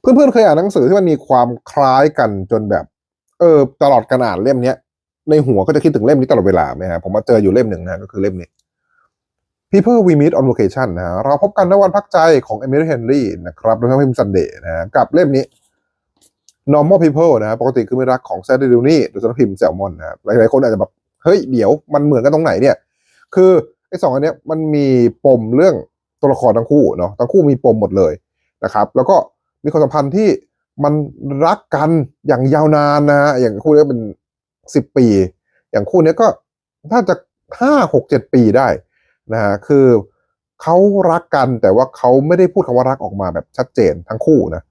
เพื่อนๆเคยอ่านหนังสือที่มันมีความคล้ายกันจนแบบ เออ ตลอดการอ่านเล่มเนี้ยในหัวก็จะคิดถึงเล่มนี้ตลอดเวลาไหมฮะผมมาเจออยู่เล่มหนึ่งนะก็คือเล่มนี้ People We Meet on Location นะฮะเราพบกันในวันพักใจของ Emily Henry นะครับโดยทางพิมพ์ Sunday นะฮะกับเล่มนี้ Normal People นะฮะปกติคือไม่รักของ Saturday Dooney โดยสำนักพิมพ์แซลมอนนะหลายๆคนอาจจะแบบเฮ้ยเดี๋ยวมันเหมือนกันตรงไหนเนี่ย คือไอ้สองอันเนี้ยมันมีปมเรื่องตัวละครทั้งคู่เนาะทั้งคู่มีปมหมดเลยนะครับ แล้วก็ มีความสัมพันธ์ที่มันรักกันอย่างยาวนานนะฮะอย่างคู่นี้เป็นสิบปี อย่างคู่นี้ก็น่าจะห้าหกเจ็ดปีได้นะฮะคือเขารักกันแต่ว่าเขาไม่ได้พูดคำว่ารักออกมาแบบชัดเจนทั้งคู่นะ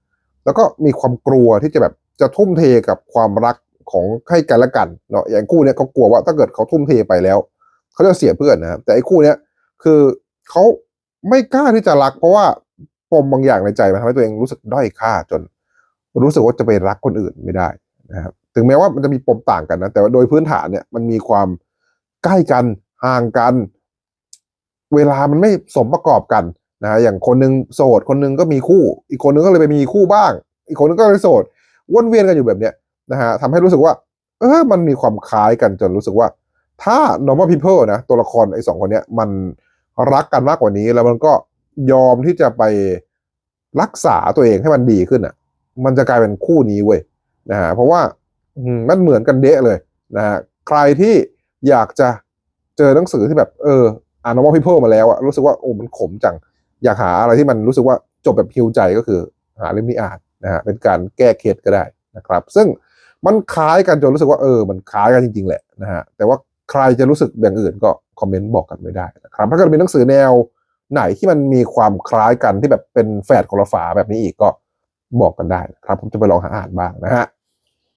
แล้วก็มีความกลัวที่จะแบบจะทุ่มเทกับความรักของให้กันและกันเนาะอย่างคู่เนี้ยเขากลัวว่าถ้าเกิดเขาทุ่มเทไปแล้วเขาจะเสียเพื่อนนะแต่ไอ้คู่เนี้ยคือเขาไม่กล้าที่จะรัก เพราะว่า มบางอย่างในใจมันทำให้ตัวเองรู้สึกด้อยค่าจน รู้สึกว่าจะไปรักคนอื่นไม่ได้นะครับถึงแม้ว่ามันจะมีปมต่างกันนะแต่ว่าโดยพื้นฐานเนี่ยมันมีความใกล้กันห่างกัน เวลามันไม่สมประกอบกันนะฮะอย่างคนหนึงโสดคนหนึงก็มีคู่ อีกคนหนึงก็เลยไปมีคู่บ้าง อีกคนหนึงก็เลยโสดวนเวียนกันอยู่แบบเนี้ยนะฮะทำให้รู้สึกว่า เออมันมีความคล้ายกันจนรู้สึกว่า ถ้า normal people นะตัวละครไอ้สองคนเนี้ยมันรักกันมากกว่านี้แล้วมันก็ ยอมที่จะไปรักษาตัวเองให้มันดีขึ้นอะ มันจะกลายเป็นคู่นี้เว้ยนะฮะเพราะว่ามันเหมือนกันเดะเลยนะฮะใครที่อยากจะเจอหนังสือที่แบบเอออ่าน normal people มาแล้วอะรู้สึกว่าโอ้มันขมจัง อยากหาอะไรที่มันรู้สึกว่าจบแบบฮิวใจก็คือหาเล่มนี้อ่านนะฮะเป็นการแก้เคสก็ได้นะครับ ซึ่งมันคล้ายกันจนรู้สึกว่าเออ มันคล้ายกันจริง ๆ แหละนะฮะแต่ว่าใครจะรู้สึกอย่างอื่นก็คอมเมนต์บอกกันไม่ได้นะครับถ้าเกิดมีหนังสือแนว ไหนที่มันมีความคล้ายกันที่แบบเป็นแฝดคนละฝาแบบนี้อีกก็บอกกันได้นะครับ ผมจะไปลองหาอ่านบ้างนะฮะ